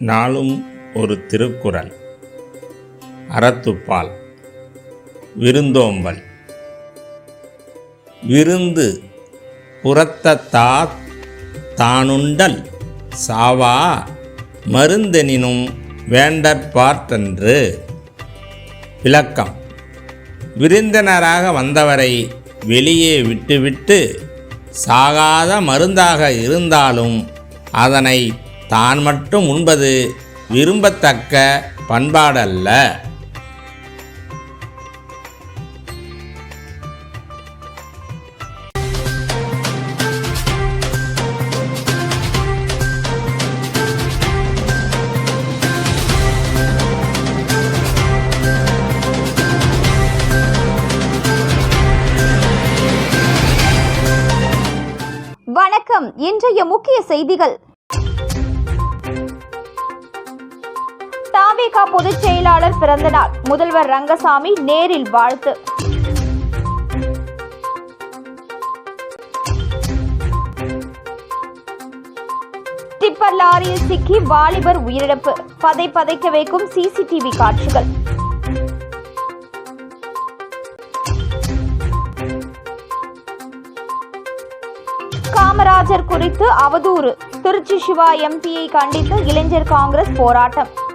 நாளும் ஒரு திருக்குறள். அறத்துப்பால். விருந்தோம்பல். விருந்து புறத்தத்தா தானுண்டல். சாவா மருந்தெனினும் வேண்டற்பார்த்தன்று விளக்கம். விருந்தினராக வந்தவரை வெளியே விட்டுவிட்டு சாகாத மருந்தாக இருந்தாலும் அதனை தான் மட்டும் உண்பது விரும்பத்தக்க பண்பாடல்ல. வணக்கம். இன்றைய முக்கிய செய்திகள். தாவேகா பொதுச் செயலாளர் பிறந்தநாள். முதல்வர் ரங்கசாமி நேரில் வாழ்த்து. டிப்பர் லாரியில் சிக்கி வாலிபர் உயிரிழப்பு. பதை பதைக்க வைக்கும் சிசிடிவி காட்சிகள். காமராஜர் குறித்து அவதூறு. திருச்சி சிவா எம்பியை கண்டித்து இளைஞர் காங்கிரஸ் போராட்டம்.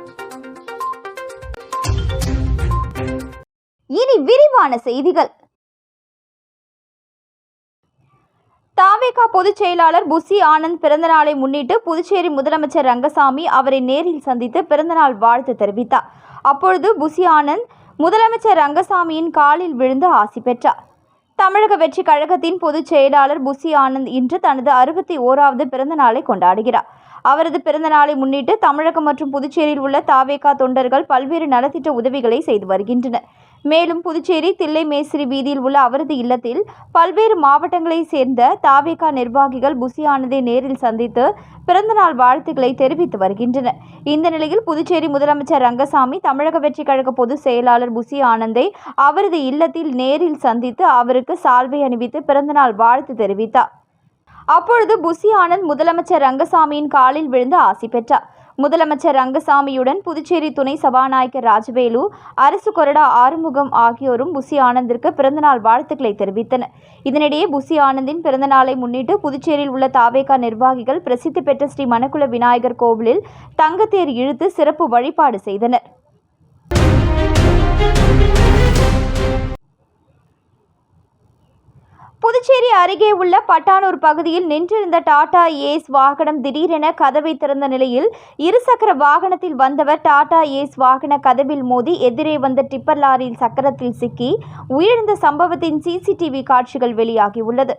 விரிவான செய்திகள். தாவேகா பொதுச் செயலாளர் புசி ஆனந்த் பிறந்தநாளை முன்னிட்டு புதுச்சேரி முதலமைச்சர் ரங்கசாமி அவரை நேரில் சந்தித்து பிறந்தநாள் வாழ்த்து தெரிவித்தார். அப்பொழுது புசி ஆனந்த் முதலமைச்சர் ரங்கசாமியின் காலில் விழுந்து ஆசி பெற்றார். தமிழக வெற்றி கழகத்தின் பொதுச் செயலாளர் புசி ஆனந்த் இன்று தனது அறுபத்தி ஓராவது பிறந்த நாளை கொண்டாடுகிறார். அவரது பிறந்த நாளை முன்னிட்டு தமிழகம் மற்றும் புதுச்சேரியில் உள்ள தாவேகா தொண்டர்கள் பல்வேறு நலத்திட்ட உதவிகளை செய்து வருகின்றனர். மேலும் புதுச்சேரி தில்லை மேஸ்திரி வீதியில் உள்ள அவரது இல்லத்தில் பல்வேறு மாவட்டங்களைச் சேர்ந்த தாவேகா நிர்வாகிகள் புசியானதை நேரில் சந்தித்து பிறந்தநாள் வாழ்த்துக்களை தெரிவித்து வருகின்றனர். இந்த நிலையில் புதுச்சேரி முதலமைச்சர் ரங்கசாமி தமிழக வெற்றி கழக பொதுச் செயலாளர் புசி ஆனந்தை அவரது இல்லத்தில் நேரில் சந்தித்து அவருக்கு சால்வை அணிவித்து பிறந்தநாள் வாழ்த்து தெரிவித்தார். அப்பொழுது புசி ஆனந்த் முதலமைச்சர் ரங்கசாமியின் காலில் விழுந்து ஆசி பெற்றார். முதலமைச்சர் ரங்கசாமியுடன் புதுச்சேரி துணை சபாநாயகர் ராஜவேலு அரசு கொறடா ஆறுமுகம் ஆகியோரும் புசி ஆனந்திற்கு பிறந்தநாள் வாழ்த்துக்களை தெரிவித்தனர். இதனிடையே புசி ஆனந்தின் பிறந்தநாளை முன்னிட்டு புதுச்சேரியில் உள்ள தாவேகா நிர்வாகிகள் பிரசித்தி பெற்ற ஸ்ரீ மணக்குள விநாயகர் கோவிலில் தங்கத்தேர் இழுத்து சிறப்பு வழிபாடு செய்தனர். புதுச்சேரி அருகே உள்ள பட்டானூர் பகுதியில் நின்றிருந்த டாடா ஏஸ் வாகனம் திடீரென கதவை திறந்த நிலையில் இருசக்கர வாகனத்தில் வந்தவர் டாடா ஏஸ் வாகன கதவில் மோதி எதிரே வந்த டிப்பர் லாரியில் சக்கரத்தில் சிக்கி உயிரிழந்த சம்பவத்தின் சிசிடிவி காட்சிகள் வெளியாகியுள்ளது.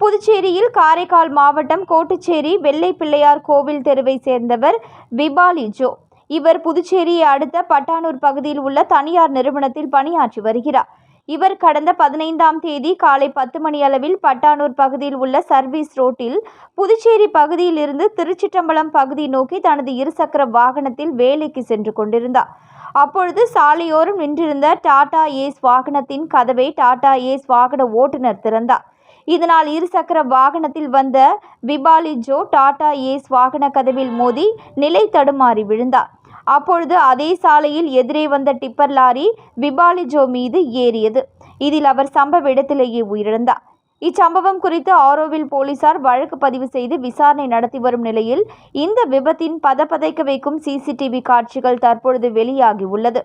புதுச்சேரியில் காரைக்கால் மாவட்டம் கோட்டுச்சேரி வெள்ளை பிள்ளையார் கோவில் தெருவை சேர்ந்தவர் விபாலி ஜோ. இவர் புதுச்சேரியை அடுத்த பட்டானூர் பகுதியில் உள்ள தனியார் நிறுவனத்தில் பணியாற்றி வருகிறார். இவர் கடந்த பதினைந்தாம் தேதி காலை பத்து மணி அளவில் பட்டானூர் பகுதியில் உள்ள சர்வீஸ் ரோட்டில் புதுச்சேரி பகுதியில் இருந்து பகுதி நோக்கி தனது இருசக்கர வாகனத்தில் வேலைக்கு சென்று கொண்டிருந்தார். அப்பொழுது சாலையோரம் நின்றிருந்த டாடா ஏஸ் வாகனத்தின் கதவை டாடா ஏஸ் வாகன ஓட்டுநர் திறந்தார். இதனால் இருசக்கர வாகனத்தில் வந்த விபாலி ஜோ டாடா ஏஸ் வாகன கதவில் மோதி நிலை தடுமாறி விழுந்தார். அப்பொழுது அதே சாலையில் எதிரே வந்த டிப்பர் லாரி பிபாலி ஜோ மீது ஏறியது. இதில் அவர் சம்பவ இடத்திலேயே உயிரிழந்தார். இச்சம்பவம் குறித்து ஆரோவில் போலீசார் வழக்கு பதிவு செய்து விசாரணை நடத்தி வரும் நிலையில் இந்த விபத்தின் பதப்பதைக்க வைக்கும் சிசிடிவி காட்சிகள் தற்பொழுது வெளியாகி உள்ளது.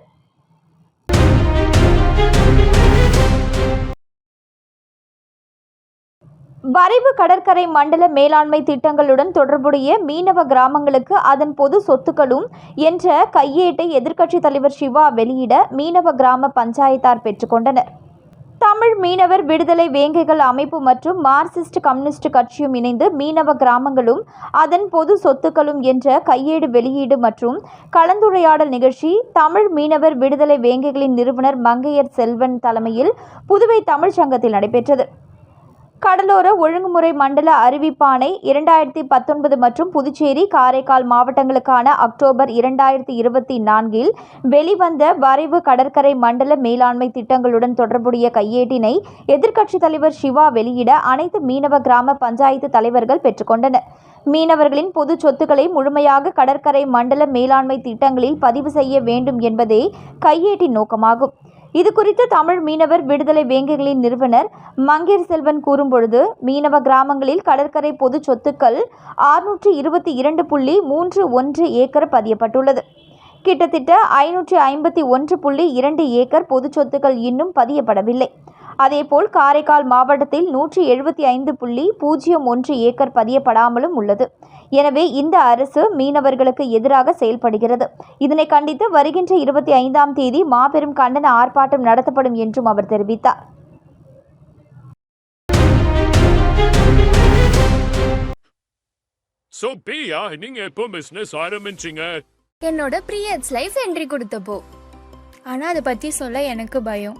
வரைவு கடற்கரை மண்டல மேலாண்மை திட்டங்களுடன் தொடர்புடைய மீனவ கிராமங்களுக்கு அதன் பொது சொத்துக்களும் என்ற கையேட்டை எதிர்க்கட்சித் தலைவர் சிவா வெளியிட மீனவ கிராம பஞ்சாயத்தார் பெற்றுக்கொண்டனர். தமிழ் மீனவர் விடுதலை வேங்கைகள் அமைப்பு மற்றும் மார்க்சிஸ்ட் கம்யூனிஸ்ட் கட்சியும் இணைந்து மீனவ கிராமங்களும் அதன் பொது சொத்துக்களும் என்ற கையேடு வெளியீடு மற்றும் கலந்துரையாடல் நிகழ்ச்சி தமிழ் மீனவர் விடுதலை வேங்கைகளின் நிறுவனர் மங்கையர் செல்வன் தலைமையில் புதுவை தமிழ்ச் சங்கத்தில் நடைபெற்றது. கடலோர ஒழுங்குமுறை மண்டல அறிவிப்பானை இரண்டாயிரத்தி பத்தொன்பது மற்றும் புதுச்சேரி காரைக்கால் மாவட்டங்களுக்கான அக்டோபர் இரண்டாயிரத்தி இருபத்தி நான்கில் வெளிவந்த வரைவு கடற்கரை மண்டல மேலாண்மை திட்டங்களுடன் தொடர்புடைய கையேட்டினை எதிர்க்கட்சித் தலைவர் சிவா வெளியிட அனைத்து மீனவ கிராம பஞ்சாயத்து தலைவர்கள் பெற்றுக்கொண்டனர். மீனவர்களின் பொது சொத்துக்களை முழுமையாக கடற்கரை மண்டல மேலாண்மை திட்டங்களில் பதிவு செய்ய வேண்டும் என்பதே கையேட்டின் நோக்கமாகும். இது குறித்து தமிழ் மீனவர் விடுதலை வேங்கைகளின் நிறுவனர் மங்கேர் செல்வன் கூறும்பொழுது மீனவ கிராமங்களில் கடற்கரை பொது சொத்துக்கள் ஆறுநூற்றி இருபத்தி இரண்டு புள்ளி மூன்று ஒன்று ஏக்கர் பதியப்பட்டுள்ளது. கிட்டத்தட்ட ஐநூற்றி ஐம்பத்தி ஒன்று புள்ளி இரண்டு ஏக்கர் பொது சொத்துக்கள் இன்னும் பதியப்படவில்லை. அதேபோல் காரைக்கால் மாவட்டத்தில் நூற்றி எழுபத்தி ஐந்து புள்ளி பூஜ்ஜியம் ஒன்று ஏக்கர் பதியப்படாமலும் உள்ளது. எனவே இந்த அரசு மீனவர்களுக்கு எதிராக செயல்படுகிறது. இதனை கண்டித்து வருகின்ற இருபத்தி ஐந்தாம் தேதி மாபெரும் கண்டன ஆர்ப்பாட்டம் நடத்தப்படும் என்றும் அவர் தெரிவித்தார். ஸோ பிரியா நீங்க எப்போ பிசினஸ் ஆரம்பிச்சீங்க? என்னோட ப்ரீயட்ஸ் லைஃப் என்ட்ரி கொடுத்தப்போ. ஆனால் அதை பற்றி சொல்ல எனக்கு பயம்.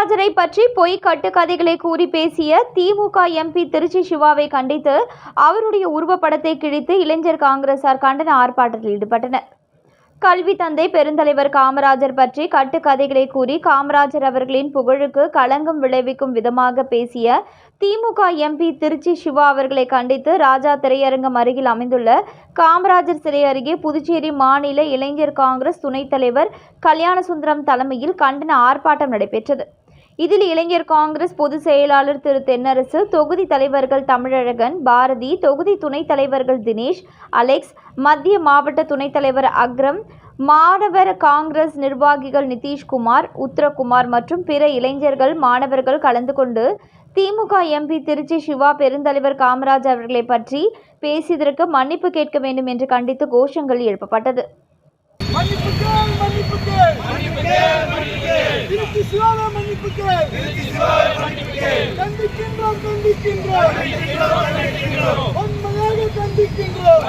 காமராஜரை பற்றி பொய் கட்டுக்கதைகளை கூறி பேசிய திமுக எம்பி திருச்சி சிவாவை கண்டித்து அவருடைய உருவப்படத்தை கிழித்து இளைஞர் காங்கிரசார் கண்டன ஆர்ப்பாட்டத்தில் ஈடுபட்டனர். கல்வி தந்தை பெருந்தலைவர் காமராஜர் பற்றி கட்டுக்கதைகளை கூறி காமராஜர் அவர்களின் புகழுக்கு களங்கம் விளைவிக்கும் விதமாக பேசிய திமுக எம்பி திருச்சி சிவா அவர்களை கண்டித்து ராஜா திரையரங்கம் அருகில் அமைந்துள்ள காமராஜர் சிலை அருகே புதுச்சேரி மாநில இளைஞர் காங்கிரஸ் துணைத் தலைவர் கல்யாணசுந்தரம் தலைமையில் கண்டன ஆர்ப்பாட்டம் நடைபெற்றது. இதில் இளைஞர் காங்கிரஸ் பொதுச் செயலாளர் திரு தென்னரசு தொகுதி தலைவர்கள் தமிழழகன் பாரதி தொகுதி துணைத் தலைவர்கள் தினேஷ் அலெக்ஸ் மத்திய மாவட்ட துணைத் தலைவர் அக்ரம் மாணவர் காங்கிரஸ் நிர்வாகிகள் நிதிஷ்குமார் உத்தரகுமார் மற்றும் பிற இளைஞர்கள் மாணவர்கள் கலந்து கொண்டு திமுக எம்பி திருச்சி சிவா பெருந்தலைவர் காமராஜ் அவர்களை பற்றி பேசியதற்கு மன்னிப்பு கேட்க வேண்டும் என்று கண்டித்து கோஷங்கள் எழுப்பப்பட்டது. மன்னிப்பு கேள் மன்னிப்பு கேள் மன்னிப்பு கேள் மன்னிப்பு கேள் திருச்சி சிவாவை மன்னிப்பு கேள் திருச்சி சிவாவை மன்னிப்பு கேள் கண்டிக்கின்றோம். கண்டிக்கின்றோம் உண்மையாக கண்டிக்கின்றோம்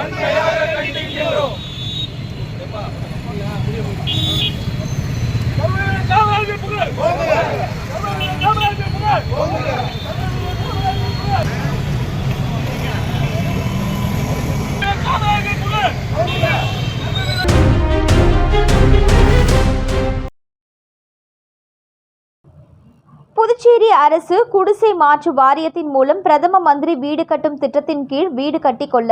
புகழ் புகழ் புதுச்சேரி அரசு குடிசை மாற்று வாரியத்தின் மூலம் பிரதம மந்திரி வீடு கட்டும் திட்டத்தின் கீழ் வீடு கட்டிக்கொள்ள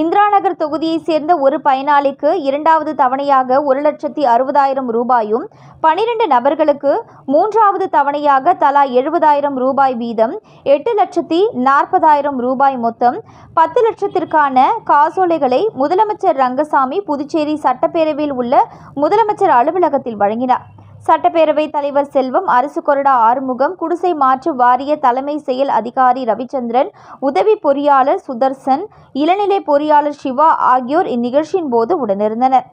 இந்திராநகர் தொகுதியைச் சேர்ந்த ஒரு பயனாளிக்கு இரண்டாவது தவணையாக ஒரு லட்சத்தி அறுபதாயிரம் ரூபாயும் பனிரெண்டு நபர்களுக்கு மூன்றாவது தவணையாக தலா எழுபதாயிரம் ரூபாய் வீதம் எட்டு லட்சத்தி நாற்பதாயிரம் ரூபாய் மொத்தம் பத்து லட்சத்திற்கான காசோலைகளை முதலமைச்சர் ரங்கசாமி புதுச்சேரி சட்டப்பேரவையில் உள்ள முதலமைச்சர் அலுவலகத்தில் வழங்கினார். சட்டப்பேரவைத் தலைவர் செல்வம் அரசு கொறடா ஆறுமுகம் குடிசை மாற்று வாரிய தலைமை செயல் அதிகாரி ரவிச்சந்திரன் உதவி பொறியாளர் சுதர்சன் இளநிலை பொறியாளர் சிவா ஆகியோர் இந்நிகழ்ச்சியின் போது உடனிருந்தனர்.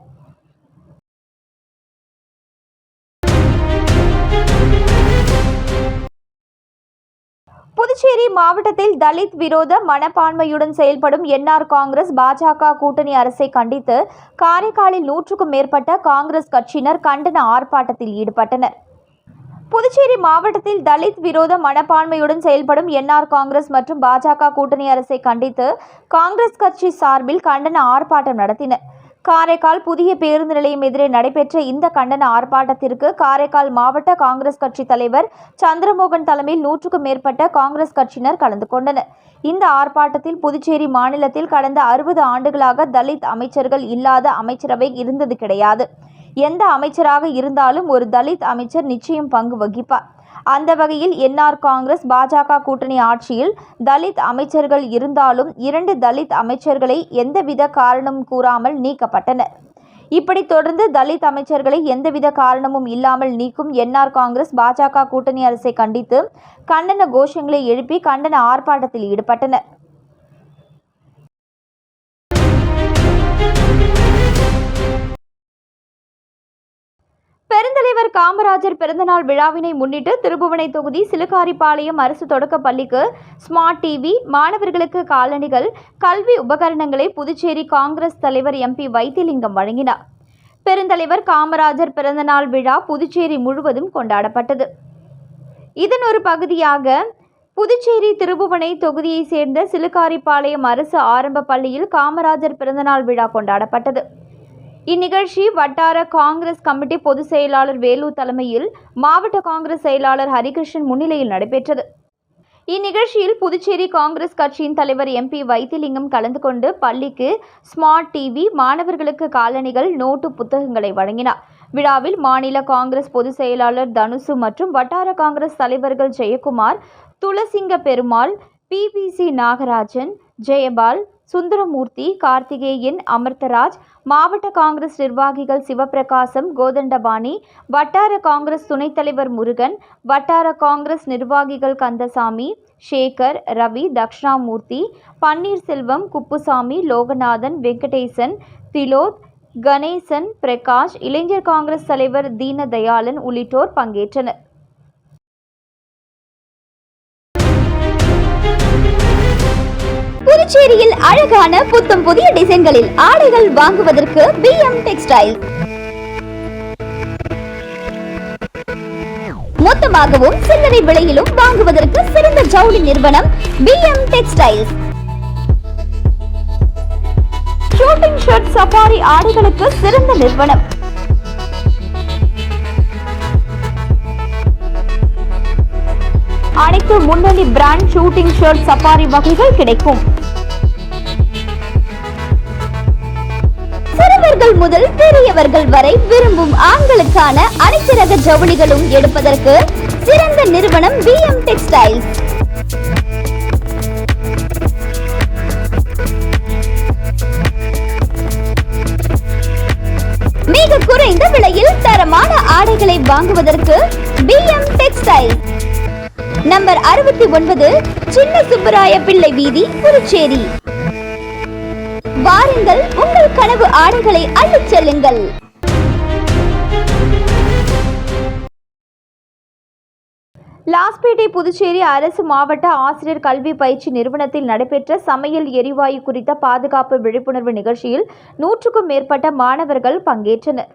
புதுச்சேரி மாவட்டத்தில் தலித் விரோத மனப்பான்மையுடன் செயல்படும் என்ஆர் காங்கிரஸ் பாஜக கூட்டணி அரசை கண்டித்து காரைக்காலில் நூற்றுக்கும் மேற்பட்ட காங்கிரஸ் கட்சியினர் கண்டன ஆர்ப்பாட்டத்தில் ஈடுபட்டனர். புதுச்சேரி மாவட்டத்தில் தலித் விரோத மனப்பான்மையுடன் செயல்படும் என்ஆர் காங்கிரஸ் மற்றும் பாஜக கூட்டணி அரசை கண்டித்து காங்கிரஸ் கட்சி சார்பில் கண்டன ஆர்ப்பாட்டம் நடத்தினர். காரைக்கால் புதிய பேருந்து நிலையம் எதிரே நடைபெற்ற இந்த கண்டன ஆர்ப்பாட்டத்திற்கு காரைக்கால் மாவட்ட காங்கிரஸ் கட்சி தலைவர் சந்திரமோகன் தலைமையில் நூற்றுக்கும் மேற்பட்ட காங்கிரஸ் கட்சியினர் கலந்து கொண்டனர். இந்த ஆர்ப்பாட்டத்தில் புதுச்சேரி மாநிலத்தில் கடந்த அறுபது ஆண்டுகளாக தலித் அமைச்சர்கள் இல்லாத அமைச்சரவை இருந்தது கிடையாது. எந்த அமைச்சராக இருந்தாலும் ஒரு தலித் அமைச்சர் நிச்சயம் பங்கு வகிப்பார். அந்த வகையில் என்ஆர் காங்கிரஸ் பாஜக கூட்டணி ஆட்சியில் தலித் அமைச்சர்கள் இருந்தாலும் இரண்டு தலித் அமைச்சர்களை எந்தவித காரணமும் கூறாமல் நீக்கப்பட்டனர். இப்படி தொடர்ந்து தலித் அமைச்சர்களை எந்தவித காரணமும் இல்லாமல் நீக்கும் என்ஆர் காங்கிரஸ் பாஜக கூட்டணி அரசை கண்டித்து கண்டன கோஷங்களை எழுப்பி கண்டன ஆர்ப்பாட்டத்தில் ஈடுபட்டனர். பெருந்தலைவர் காமராஜர் பிறந்தநாள் விழாவினை முன்னிட்டு திருபுவனை தொகுதி சிலுக்காரிப்பாளையம் அரசு தொடக்க பள்ளிக்கு ஸ்மார்ட் டிவி மாணவர்களுக்கு காலணிகள் கல்வி உபகரணங்களை புதுச்சேரி காங்கிரஸ் தலைவர் எம்பி வைத்திலிங்கம் வழங்கினார். பெருந்தலைவர் காமராஜர் பிறந்தநாள் விழா புதுச்சேரி முழுவதும் கொண்டாடப்பட்டது. இதன் ஒரு பகுதியாக புதுச்சேரி திருபுவனை தொகுதியைச் சேர்ந்த சிலுக்காரிப்பாளையம் அரசு ஆரம்ப பள்ளியில் காமராஜர் பிறந்தநாள் விழா கொண்டாடப்பட்டது. இந்நிகழ்ச்சி வட்டார காங்கிரஸ் கமிட்டி பொதுச் செயலாளர் வேலு தலைமையில் மாவட்ட காங்கிரஸ் செயலாளர் ஹரிகிருஷ்ணன் முன்னிலையில் நடைபெற்றது. இந்நிகழ்ச்சியில் புதுச்சேரி காங்கிரஸ் கட்சியின் தலைவர் எம்பி வைத்திலிங்கம் கலந்து கொண்டு பள்ளிக்கு ஸ்மார்ட் டிவி மாணவர்களுக்கு காலணிகள் நோட்டு புத்தகங்களை வழங்கினார். விழாவில் மாநில காங்கிரஸ் பொதுச் செயலாளர் தனுசு மற்றும் வட்டார காங்கிரஸ் தலைவர்கள் ஜெயக்குமார் துளசிங்க பெருமாள் பிபிசி நாகராஜன் ஜெயபால் சுந்தரமூர்த்தி கார்த்திகேயன் அமிர்தராஜ் மாவட்ட காங்கிரஸ் நிர்வாகிகள் சிவபிரகாசம் கோதண்டபாணி வட்டார காங்கிரஸ் துணைத் தலைவர் முருகன் வட்டார காங்கிரஸ் நிர்வாகிகள் கந்தசாமி சேகர் ரவி தக்ஷணாமூர்த்தி பன்னீர்செல்வம் குப்புசாமி லோகநாதன் வெங்கடேசன் திலோத் கணேசன் பிரகாஷ் இளைஞர் காங்கிரஸ் தலைவர் தீனதயாளன் உள்ளிட்டோர் பங்கேற்றனர். புதுச்சேரியில் அழகான புத்தம் புதிய டிசைன்களில் ஆடைகள் வாங்குவதற்கு பி எம் டெக்ஸ்டைல் மொத்தமாகவும் சில்லறை விலையிலும் வாங்குவதற்கு சிறந்த ஜவுளி நிறுவனம் P M textiles shooting shirt safari ஆடைகளுக்கு சிறந்த நிறுவனம். அனைத்து முன்னணி பிராண்ட் ஷூட்டிங் ஷர்ட் சஃபாரி வகைகள் கிடைக்கும். சிறுவர்கள் முதல் பெரியவர்கள் வரை விரும்பும் ஆண்களுக்கான அனைத்து ரக ஜவுளிகளும் எடுப்பதற்கு சிறந்த நிறுவனம் பிஎம் டெக்ஸ்டைல்ஸ் மிக குறைந்த விலையில் தரமான ஆடைகளை வாங்குவதற்கு பிஎம் டெக்ஸ்டைல்ஸ் நம்பர் அறுபத்தி ஒன்பது சின்ன சுப்பராய பிள்ளை வீதி புதுச்சேரி. வாருங்கள் உங்கள் கனவு ஆடைகளை அள்ளிச் செல்லுங்கள். லாஸ்பேட்டை புதுச்சேரி அரசு மாவட்ட ஆசிரியர் கல்வி பயிற்சி நிறுவனத்தில் நடைபெற்ற சமையல் எரிவாயு குறித்த பாதுகாப்பு விழிப்புணர்வு நிகழ்ச்சியில் நூற்றுக்கும் மேற்பட்ட மாணவர்கள் பங்கேற்றனர்.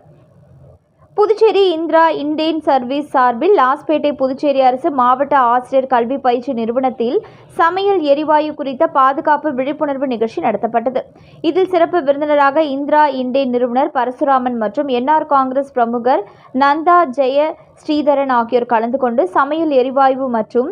புதுச்சேரி இந்திரா இண்டேன் சர்வீஸ் சார்பில் லாஸ்பேட்டை புதுச்சேரி அரசு மாவட்ட ஆசிரியர் கல்வி பயிற்சி நிறுவனத்தில் சமையல் எரிவாயு குறித்த பாதுகாப்பு விழிப்புணர்வு நிகழ்ச்சி நடத்தப்பட்டது. இதில் சிறப்பு விருந்தினராக இந்திரா இண்டேன் நிறுவனர் பரசுராமன் மற்றும் என்ஆர் காங்கிரஸ் பிரமுகர் நந்தா ஜெய ஸ்ரீதரன் ஆகியோர் கலந்து கொண்டு சமையல் எரிவாயு மற்றும்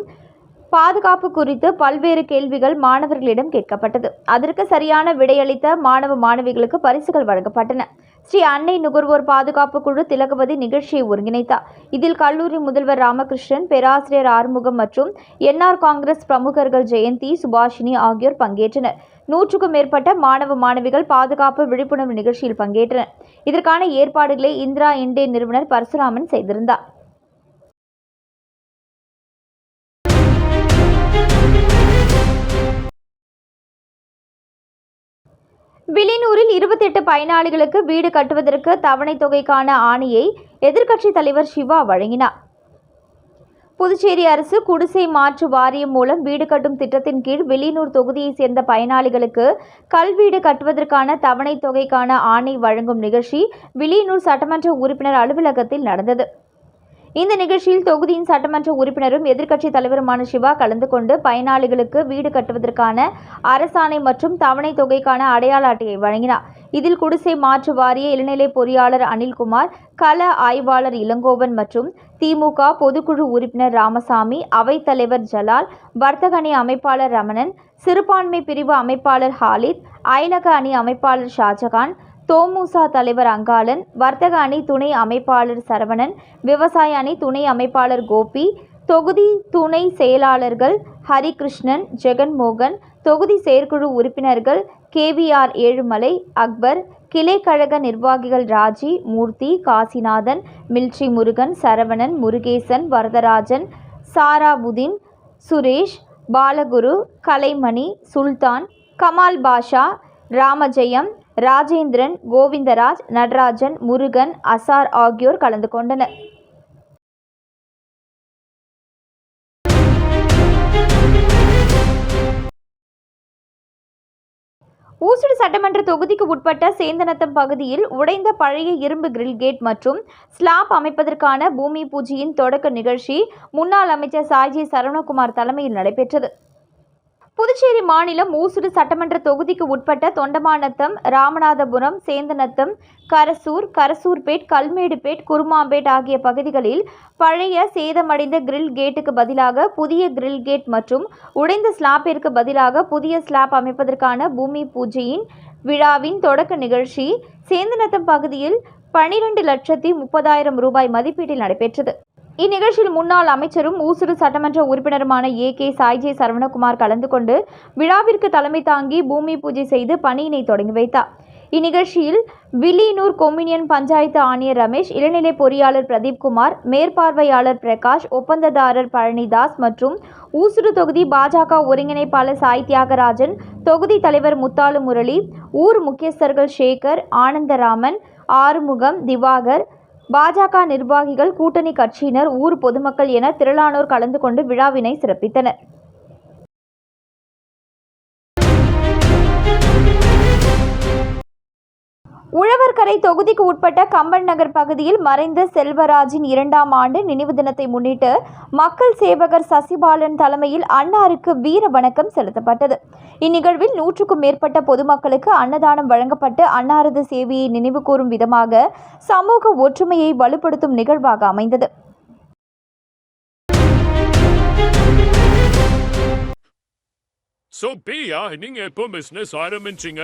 பாதுகாப்பு குறித்து பல்வேறு கேள்விகள் மாணவர்களிடம் கேட்கப்பட்டது. அதற்கு சரியான விடையளித்த மாணவ மாணவிகளுக்கு பரிசுகள் வழங்கப்பட்டன. ஸ்ரீ அன்னை நுகர்வோர் பாதுகாப்பு குழு திலகவதி நிகழ்ச்சியை ஒருங்கிணைத்தார் இதில் கல்லூரி முதல்வர் ராமகிருஷ்ணன் பேராசிரியர் ஆறுமுகம் மற்றும் என்ஆர் காங்கிரஸ் பிரமுகர்கள் ஜெயந்தி சுபாஷினி ஆகியோர் பங்கேற்றனர். நூற்றுக்கும் மேற்பட்ட மாணவ மாணவிகள் பாதுகாப்பு விழிப்புணர்வு நிகழ்ச்சியில் பங்கேற்றனர். இதற்கான ஏற்பாடுகளை இந்திரா இண்டே நிறுவனர் பரசுராமன் செய்திருந்தார். வில்லியனூரில் இருபத்தெட்டு பயனாளிகளுக்கு வீடு கட்டுவதற்கு தவணைத் தொகைக்கான ஆணையை எதிர்க்கட்சித் தலைவர் சிவா வழங்கினார். புதுச்சேரி அரசு குடிசை மாற்று வாரியம் மூலம் வீடு கட்டும் திட்டத்தின் கீழ் வெளியூர் தொகுதியைச் சேர்ந்த பயனாளிகளுக்கு கல்வீடு கட்டுவதற்கான தவணைத் தொகைக்கான ஆணை வழங்கும் நிகழ்ச்சி வில்லியனூர் சட்டமன்ற உறுப்பினர் அலுவலகத்தில் நடந்தது. இந்த நிகழ்ச்சியில் தொகுதியின் சட்டமன்ற உறுப்பினரும் எதிர்க்கட்சித் தலைவருமான சிவா கலந்து கொண்டு பயனாளிகளுக்கு வீடு கட்டுவதற்கான அரசாணை மற்றும் தவணை தொகைக்கான அடையாள அட்டையை வழங்கினார். இதில் குடிசை மாற்று வாரிய இளநிலை பொறியாளர் அனில்குமார் கள ஆய்வாளர் இளங்கோவன் மற்றும் திமுக பொதுக்குழு உறுப்பினர் ராமசாமி அவைத்தலைவர் ஜலால் வர்த்தக அணி அமைப்பாளர் ரமணன் சிறுபான்மை பிரிவு அமைப்பாளர் ஹாலித் அயலக அணி அமைப்பாளர் ஷாஜகான் தோமுசா தலைவர் அங்காளன் வர்த்தக அணி துணை அமைப்பாளர் சரவணன் விவசாய அணி துணை அமைப்பாளர் கோபி தொகுதி துணை செயலாளர்கள் ஹரிகிருஷ்ணன் ஜெகன்மோகன் தொகுதி செயற்குழு உறுப்பினர்கள் கேவிஆர் ஏழுமலை அக்பர் கிளை கழக நிர்வாகிகள் ராஜி மூர்த்தி காசிநாதன் மில்ச்சி முருகன் சரவணன் முருகேசன் வரதராஜன் சாராபுதீன் சுரேஷ் பாலகுரு கலைமணி சுல்தான் கமால் பாஷா ராமஜெயம் ராஜேந்திரன் கோவிந்தராஜ் நடராஜன் முருகன் அசார் ஆகியோர் கலந்து கொண்டனர். ஊசுடு சட்டமன்ற தொகுதிக்கு உட்பட்ட சேந்தநத்தம் பகுதியில் உடைந்த பழைய இரும்பு கிரில் கேட் மற்றும் ஸ்லாப் அமைப்பதற்கான பூமி பூஜையின் தொடக்க நிகழ்ச்சி முன்னாள் அமைச்சர் சாய்ஜி சரவணகுமார் தலைமையில் நடைபெற்றது. புதுச்சேரி மாநிலம் ஊசுடு சட்டமன்ற தொகுதிக்கு உட்பட்ட தொண்டமானத்தம் ராமநாதபுரம் சேந்தநத்தம் கரசூர் கரசூர்பேட் கல்மேடுபேட் குருமாம்பேட் ஆகிய பகுதிகளில் பழைய சேதமடைந்த கிரில் கேட்டுக்கு பதிலாக புதிய கிரில் கேட் மற்றும் உடைந்த ஸ்லாப்பிற்கு பதிலாக புதிய ஸ்லாப் அமைப்பதற்கான பூமி பூஜையின் விழாவின் தொடக்க நிகழ்ச்சி சேந்தநத்தம் பகுதியில் பனிரெண்டு லட்சத்தி முப்பதாயிரம் ரூபாய் மதிப்பீட்டில் நடைபெற்றது. இந்நிகழ்ச்சியில் முன்னாள் அமைச்சரும் ஊசுடு சட்டமன்ற உறுப்பினருமான ஏ கே சாய்ஜே சரவணகுமார் கலந்து கொண்டு விழாவிற்கு தலைமை தாங்கி பூமி பூஜை செய்து பணியினை தொடங்கி வைத்தார். இந்நிகழ்ச்சியில் வில்லியனூர் கொம்யூனியன் பஞ்சாயத்து ஆணையர் ரமேஷ் இளநிலை பொறியாளர் பிரதீப்குமார் மேற்பார்வையாளர் பிரகாஷ் ஒப்பந்ததாரர் பழனிதாஸ் மற்றும் ஊசுடு தொகுதி பாஜக ஒருங்கிணைப்பாளர் சாய் தியாகராஜன் தொகுதி தலைவர் முத்தாலு முரளி ஊர் முக்கியஸ்தர்கள் சேகர் ஆனந்தராமன் ஆறுமுகம் திவாகர் பாஜக நிர்வாகிகள் கூட்டணி கட்சியினர் ஊர் பொதுமக்கள் என திரளானோர் கலந்து கொண்டு விழாவினை சிறப்பித்தனர். உழவர்கரை தொகுதிக்கு உட்பட்ட கம்பன் நகர் பகுதியில் மறைந்த செல்வராஜின் இரண்டாம் ஆண்டு நினைவு தினத்தை முன்னிட்டு மக்கள் சேவகர் சசிபாலன் தலைமையில் அன்னாருக்கு வீர வணக்கம் செலுத்தப்பட்டது. இந்நிகழ்வில் நூற்றுக்கும் மேற்பட்ட பொதுமக்களுக்கு அன்னதானம் வழங்கப்பட்டு அன்னாரது சேவையை நினைவுகூரும் விதமாக சமூக ஒற்றுமையை வலுப்படுத்தும் நிகழ்வாக அமைந்தது. So, பிரியா நீங்க எப்போ பிசினஸ் ஆரம்பிச்சீங்க?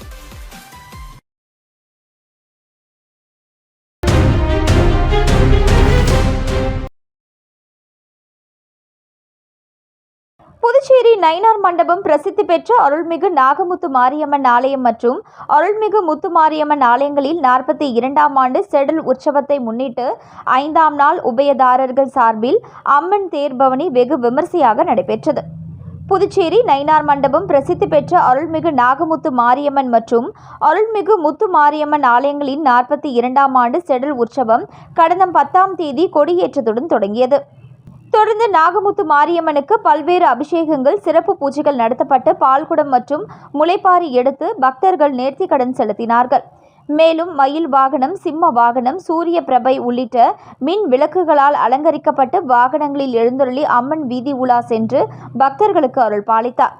புதுச்சேரி நயினார் மண்டபம் பிரசித்தி பெற்ற அருள்மிகு நாகமுத்து மாரியம்மன் ஆலயம் மற்றும் அருள்மிகு முத்து மாரியம்மன் ஆலயங்களில் நாற்பத்தி இரண்டாம் ஆண்டு செடல் உற்சவத்தை முன்னிட்டு ஐந்தாம் நாள் உபயதாரர்கள் சார்பில் அம்மன் தேர்பவனி வெகு விமர்சையாக நடைபெற்றது. புதுச்சேரி நயினார் மண்டபம் பிரசித்தி பெற்ற அருள்மிகு நாகமுத்து மாரியம்மன் மற்றும் அருள்மிகு முத்து மாரியம்மன் ஆலயங்களின் நாற்பத்தி இரண்டாம் ஆண்டு செடல் உற்சவம் கடந்த பத்தாம் தேதி கொடியேற்றத்துடன் தொடங்கியது. தொடர்ந்து நாகமுத்து மாரியம்மனுக்கு பல்வேறு அபிஷேகங்கள் சிறப்பு பூஜைகள் நடத்தப்பட்டு பால்குடம் மற்றும் முளைப்பாரி எடுத்து பக்தர்கள் நேர்த்தி கடன் செலுத்தினார்கள். மேலும் மயில் வாகனம் சிம்ம வாகனம் சூரிய பிரபை உள்ளிட்ட மின் விளக்குகளால் அலங்கரிக்கப்பட்டு வாகனங்களில் எழுந்தருளி அம்மன் வீதி உலா சென்று பக்தர்களுக்கு அருள் பாலித்தார்.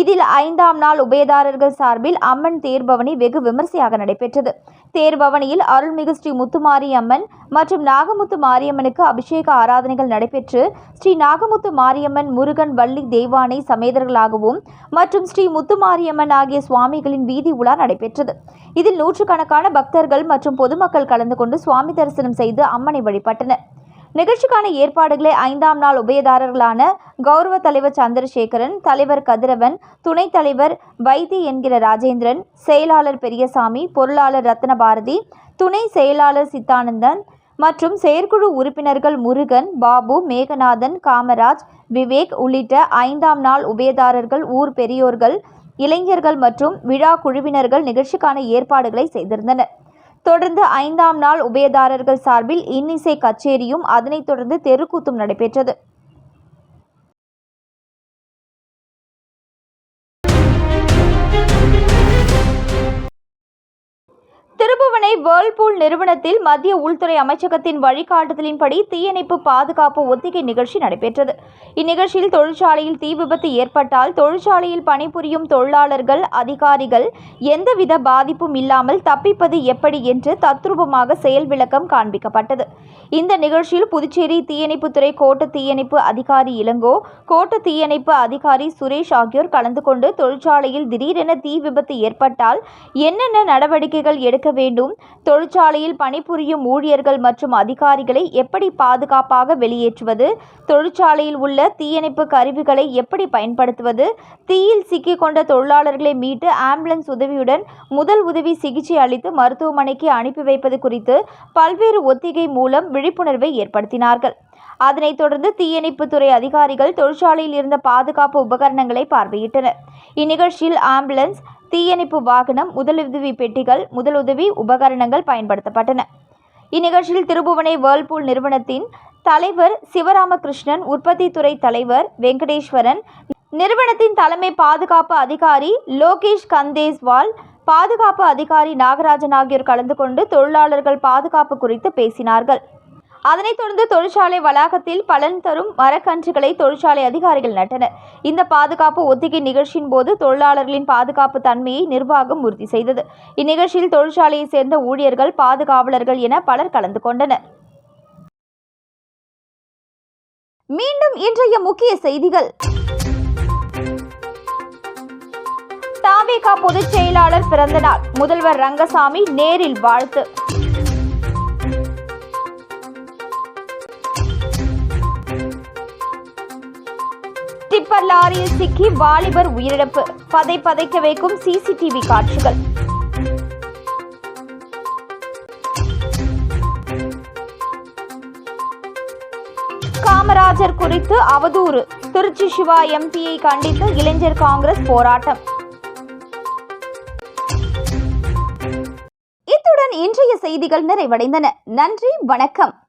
இதில் ஐந்தாம் நாள் உபயதாரர்கள் சார்பில் அம்மன் தேர்பவனி வெகு விமர்சையாக நடைபெற்றது. தேர்பவனியில் அருள்மிகு ஸ்ரீ முத்துமாரி அம்மன் மற்றும் நாகமுத்து மாரியம்மனுக்கு அபிஷேக ஆராதனைகள் நடைபெற்று ஸ்ரீ நாகமுத்து மாரியம்மன் முருகன் வள்ளி தேவானை சமேதர்களாகவும் மற்றும் ஸ்ரீ முத்துமாரியம்மன் ஆகிய சுவாமிகளின் வீதி உலா நடைபெற்றது. இதில் நூற்றுக்கணக்கான பக்தர்கள் மற்றும் பொதுமக்கள் கலந்து கொண்டு சுவாமி தரிசனம் செய்து அம்மனை வழிபட்டனர். நிகழ்ச்சிக்கான ஏற்பாடுகளை ஐந்தாம் நாள் உபயதாரர்களான கௌரவ தலைவர் சந்திரசேகரன் தலைவர் கதிரவன் துணைத் தலைவர் வைத்தி என்கிற ராஜேந்திரன் செயலாளர் பெரியசாமி பொருளாளர் ரத்னபாரதி துணை செயலாளர் சித்தானந்தன் மற்றும் செயற்குழு உறுப்பினர்கள் முருகன் பாபு மேகநாதன் காமராஜ் விவேக் உள்ளிட்ட ஐந்தாம் நாள் உபயதாரர்கள் ஊர் பெரியோர்கள் இளைஞர்கள் மற்றும் விழா குழுவினர்கள் நிகழ்ச்சிக்கான ஏற்பாடுகளை செய்திருந்தனர். தொடர்ந்து ஐந்தாம் நாள் உபயதாரர்கள் சார்பில் இன்னிசை கச்சேரியும் அதனைத் தொடர்ந்து தெருக்கூத்தும் நடைபெற்றது. வேர்ல்பூல் நிறுவனத்தில் மத்திய உள்துறை அமைச்சகத்தின் வழிகாட்டுதலின்படி தீயணைப்பு பாதுகாப்பு ஒத்திகை நிகழ்ச்சி நடைபெற்றது. இந்நிகழ்ச்சியில் தொழிற்சாலையில் தீ விபத்து ஏற்பட்டால் தொழிற்சாலையில் பணிபுரியும் தொழிலாளர்கள் அதிகாரிகள் எந்தவித பாதிப்பும் இல்லாமல் தப்பிப்பது எப்படி என்று தத்ரூபமாக செயல் விளக்கம் காண்பிக்கப்பட்டது. இந்த நிகழ்ச்சியில் புதுச்சேரி தீயணைப்புத்துறை கோட்ட தீயணைப்பு அதிகாரி இளங்கோ கோட்ட தீயணைப்பு அதிகாரி சுரேஷ் ஆகியோர் கலந்து கொண்டு தொழிற்சாலையில் திடீரென தீ விபத்து ஏற்பட்டால் என்னென்ன நடவடிக்கைகள் எடுக்க வேண்டும் தொழிற்சாலையில் பணிபுரியும் ஊழியர்கள் மற்றும் அதிகாரிகளை எப்படி பாதுகாப்பாக வெளியேற்றுவது? தொழிற்சாலையில் உள்ள தீயணைப்பு கருவிகளை எப்படி பயன்படுத்துவது? தீயில் சிக்கிக்கொண்ட தொழிலாளர்களை மீட்டு ஆம்புலன்ஸ் உதவியுடன் முதல் உதவி சிகிச்சை அளித்து மருத்துவமனைக்கு அனுப்பி வைப்பது குறித்து பல்வேறு ஒத்திகை மூலம் விழிப்புணர்வை ஏற்படுத்தினார்கள். அதனைத் தொடர்ந்து தீயணைப்புத்துறை அதிகாரிகள் தொழிற்சாலையில் இருந்த பாதுகாப்பு உபகரணங்களை பார்வையிட்டனர். இந்நிகழ்ச்சியில் ஆம்புலன்ஸ் தீயணைப்பு வாகனம் முதலுதவி பெட்டிகள் முதலுதவி உபகரணங்கள் பயன்படுத்தப்பட்டன. இந்நிகழ்ச்சியில் திருபுவனை வேர்ல்பூல் நிறுவனத்தின் தலைவர் சிவராமகிருஷ்ணன் உற்பத்தித்துறை தலைவர் வெங்கடேஸ்வரன் நிறுவனத்தின் தலைமை பாதுகாப்பு அதிகாரி லோகேஷ் கந்தேஸ்வால் பாதுகாப்பு அதிகாரி நாகராஜன் ஆகியோர் கலந்து கொண்டு தொழிலாளர்கள் பாதுகாப்பு குறித்து பேசினார்கள். அதனைத் தொடர்ந்து தொழிற்சாலை வளாகத்தில் பலன் தரும் மரக்கன்றுகளை தொழிற்சாலை அதிகாரிகள் நட்டனர். இந்த பாதுகாப்பு ஒத்திகை நிகழ்ச்சியின் போது தொழிலாளர்களின் பாதுகாப்பு தன்மையை நிர்வாகம் உறுதி செய்தது. இந்நிகழ்ச்சியில் தொழிற்சாலையைச் சேர்ந்த ஊழியர்கள் பாதுகாவலர்கள் என பலர் கலந்து கொண்டனர். மீண்டும் இன்றைய முக்கிய செய்திகள். தாவேகா பொதுச் செயலாளர் பிறந்த நாள் முதல்வர் ரங்கசாமி நேரில் வாழ்த்து. டிப்பர் லாரியில் சிக்கி வாலிபர் உயிரிழப்பு. பதை பதைக்க வைக்கும் சிசிடிவி காட்சிகள். காமராஜர் குறித்து அவதூறு. திருச்சி சிவா எம்பியை கண்டித்து இளைஞர் காங்கிரஸ் போராட்டம். இத்துடன் இன்றைய செய்திகள் நிறைவடைந்தன. நன்றி வணக்கம்.